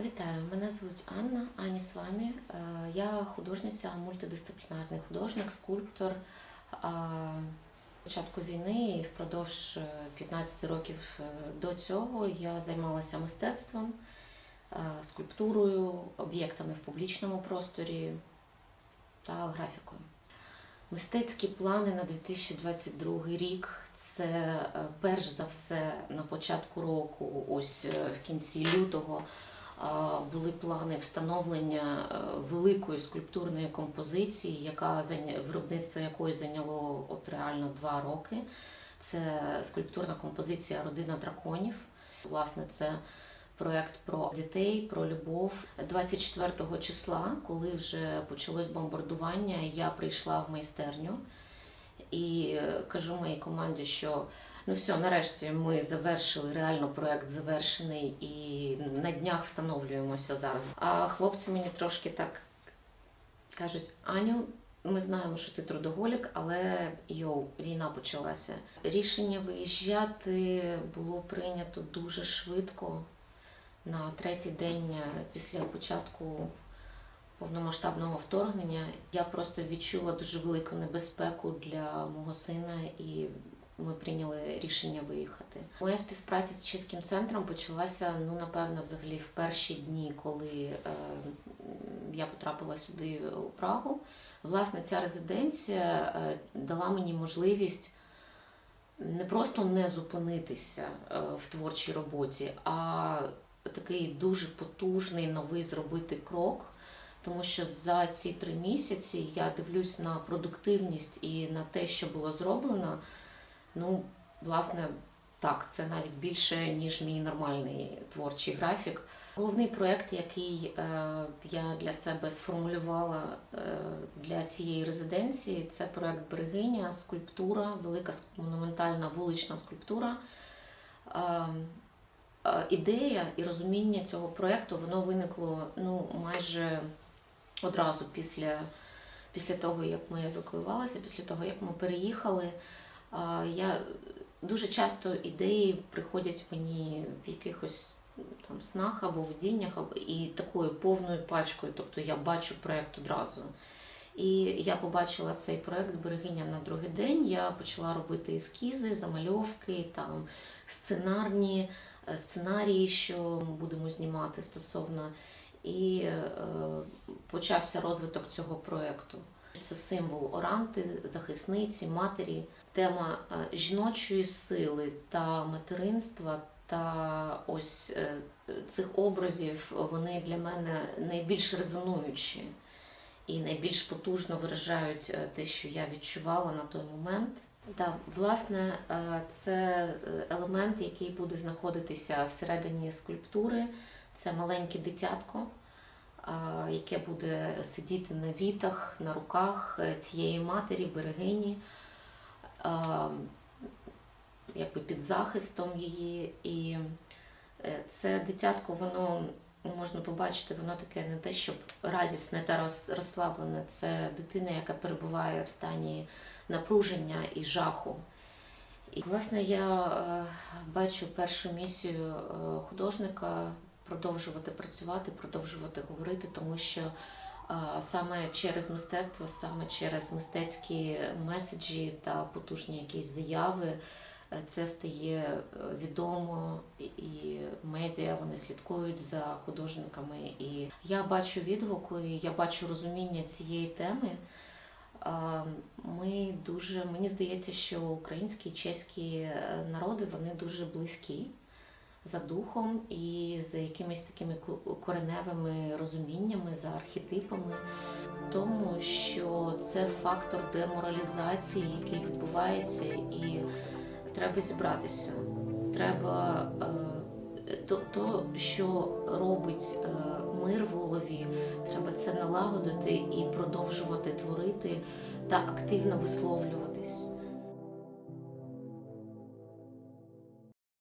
Вітаю, мене звуть Анна, Ані з вами. Е, Я художниця, мультидисциплінарний художник, скульптор. Початку війни і впродовж е, 15 років е, до цього я займалася мистецтвом, е, скульптурою, об'єктами в публічному просторі та графікою. Мистецькі плани на 2022 рік це е, перш за все на початку року, ось е, в кінці лютого, були плани встановлення е, великої скульптурної композиції, яка виробництво якої зайняло от реально два роки. Це скульптурна композиція Родина драконів. Власне, це проект про дітей, про любов. 24 числа, коли вже почалось бомбардування, я прийшла в майстерню і е, кажу моїй команді, що ну все, нарешті ми завершили реально проект завершений і на днях встановлюємося зараз. А хлопці мені трошки так кажуть: Аню. Ми знаємо, що ти трудоголік, але йоу, війна почалася. Рішення виїжджати було прийнято дуже швидко. На третій день після початку повномасштабного вторгнення я просто відчула дуже велику небезпеку для мого сина, і ми прийняли рішення виїхати. Моя співпраця з чеським центром почалася ну напевно взагалі в перші дні, коли е, я потрапила сюди у Прагу. Власне, ця резиденція е, дала мені можливість не просто не зупинитися е, в творчій роботі, а такий дуже потужний новий зробити крок. Тому що за ці три місяці я дивлюсь на продуктивність і на те, що було зроблено. Ну, власне, так, це навіть більше, ніж мій нормальний творчий графік. Головний проєкт, який е, я для себе сформулювала е, для цієї резиденції, це проєкт Берегиня, скульптура, велика монументальна вулична скульптура. Е, е, ідея і розуміння цього проєкту воно виникло ну, майже одразу після, після того, як ми евакуювалися, після того, як ми переїхали. Я дуже часто ідеї приходять мені в якихось там снах або видіннях, або і такою повною пачкою. Тобто я бачу проєкт одразу. І я побачила цей проєкт Берегиня на другий день. Я почала робити ескізи, замальовки, там сценарні е, сценарії, що будемо знімати стосовно. І е, почався розвиток цього проєкту. Це символ оранти, захисниці, матері, тема е, жіночої сили та материнства. Та ось е, цих образів вони для мене найбільш резонуючі і найбільш потужно виражають е, те, що я відчувала на той момент. Да, власне, це елемент, який буде знаходитися всередині скульптури. Це маленьке дитятко, яке буде сидіти на вітах, на руках е, цієї матері, берегині, якби під захистом її. І е, це дитятко, воно можна побачити, воно таке не те, щоб радісне та розслаблене. Це дитина, яка перебуває в стані напруження і жаху. І, власне, я е, бачу першу місію художника продовжувати працювати, продовжувати говорити, тому що саме через мистецтво, саме через мистецькі меседжі та потужні якісь заяви е, це стає е, відомо, і- і медіа вони слідкують за художниками. І я бачу відгуки, я бачу розуміння цієї теми. Ми дуже мені здається, що українські і чеські е, народи вони дуже близькі за духом і за якимись такими ко- кореневими розуміннями, за архетипами, тому що це фактор деморалізації, який відбувається, і треба зібратися. Треба е, то, то, що робить е, мир в голові, треба це налагодити і продовжувати творити та активно висловлюватись.